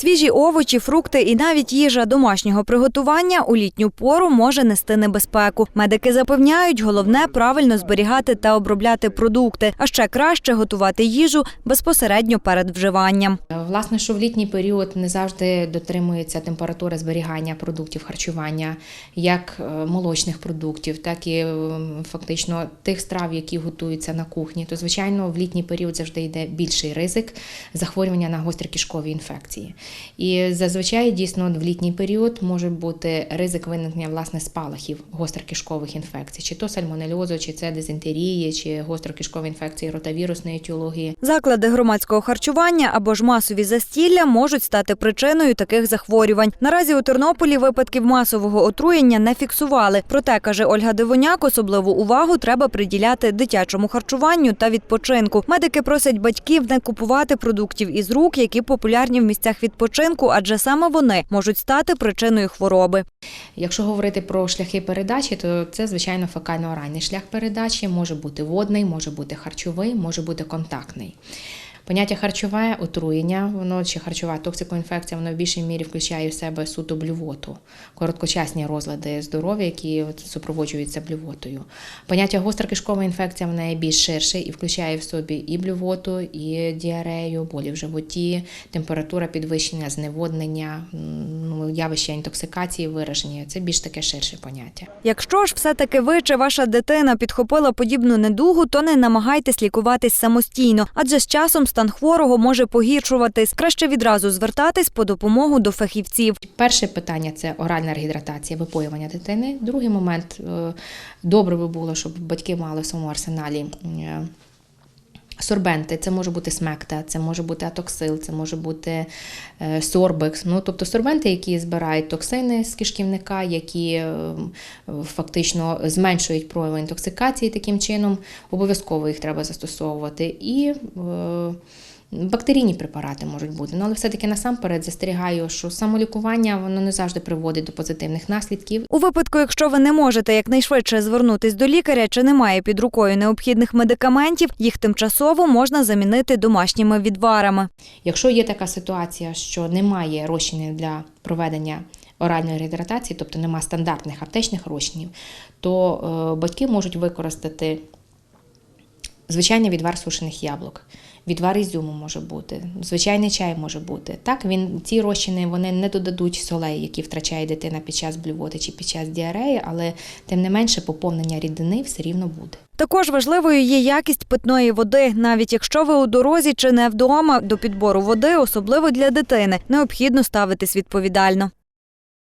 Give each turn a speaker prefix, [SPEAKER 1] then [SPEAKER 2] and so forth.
[SPEAKER 1] Свіжі овочі, фрукти і навіть їжа домашнього приготування у літню пору може нести небезпеку. Медики запевняють, головне правильно зберігати та обробляти продукти, а ще краще готувати їжу безпосередньо перед вживанням.
[SPEAKER 2] Власне, що в літній період не завжди дотримується температура зберігання продуктів харчування, як е, молочних продуктів, так і фактично тих страв, які готуються на кухні. То, звичайно, в літній період завжди йде більший ризик захворювання на гострокишкові інфекції. І зазвичай дійсно в літній період може бути ризик виникнення власне спалахів гострокишкових інфекцій, чи то сальмонельозу, чи це дизентерії, чи гострокишкові інфекції ротавірусної етіології.
[SPEAKER 1] Заклади громадського харчування або ж масові застілля можуть стати причиною таких захворювань. Наразі у Тернополі випадків масового отруєння не фіксували. Проте, каже Ольга Дивоняк, особливу увагу треба приділяти дитячому харчуванню та відпочинку. Медики просять батьків не купувати продуктів із рук, які популярні в місцях відпочинку, адже саме вони можуть стати причиною хвороби.
[SPEAKER 2] Якщо говорити про шляхи передачі, то це звичайно фекально-оральний шлях передачі може бути водний, може бути харчовий, може бути контактний. Поняття харчове отруєння, воно чи харчова токсикоінфекція, воно в більшій мірі включає в себе суто блювоту, короткочасні розлади здоров'я, які супроводжуються блювотою. Поняття гострокишкова інфекція вона є більш ширше і включає в собі і блювоту, і діарею, болі в животі, температура підвищення, зневоднення, м, явище інтоксикації вираження. Це більш таке ширше поняття.
[SPEAKER 1] Якщо ж все-таки ви чи ваша дитина підхопила подібну недугу, то не намагайтесь лікуватись самостійно, адже з часом стан хворого може погіршуватись. Краще відразу звертатись по допомогу до фахівців.
[SPEAKER 2] Перше питання це оральна регідратація, випоювання дитини. Другий момент е, добре би було, щоб батьки мали в своєму арсеналі. Сорбенти, це може бути смекта, це може бути атоксил, це може бути е, сорбекс. Ну, тобто сорбенти, які збирають токсини з кишківника, які е, фактично зменшують прояви інтоксикації таким чином, обов'язково їх треба застосовувати. І е, Бактерійні препарати можуть бути, ну але все-таки насамперед застерігаю, що самолікування воно не завжди приводить до позитивних наслідків.
[SPEAKER 1] У випадку, якщо ви не можете якнайшвидше звернутись до лікаря чи немає під рукою необхідних медикаментів, їх тимчасово можна замінити домашніми відварами.
[SPEAKER 2] Якщо є така ситуація, що немає розчинів для проведення оральної регідратації, тобто немає стандартних аптечних розчинів, то е, батьки можуть використати звичайний відвар сушених яблук. Відвар ізюму може бути, звичайний чай може бути. Так, він ці розчини вони не додадуть солей, які втрачає дитина під час блювоти чи під час діареї, але тим не менше поповнення рідини все рівно буде.
[SPEAKER 1] Також важливою є якість питної води. Навіть якщо ви у дорозі чи не вдома, до підбору води, особливо для дитини, необхідно ставитись відповідально.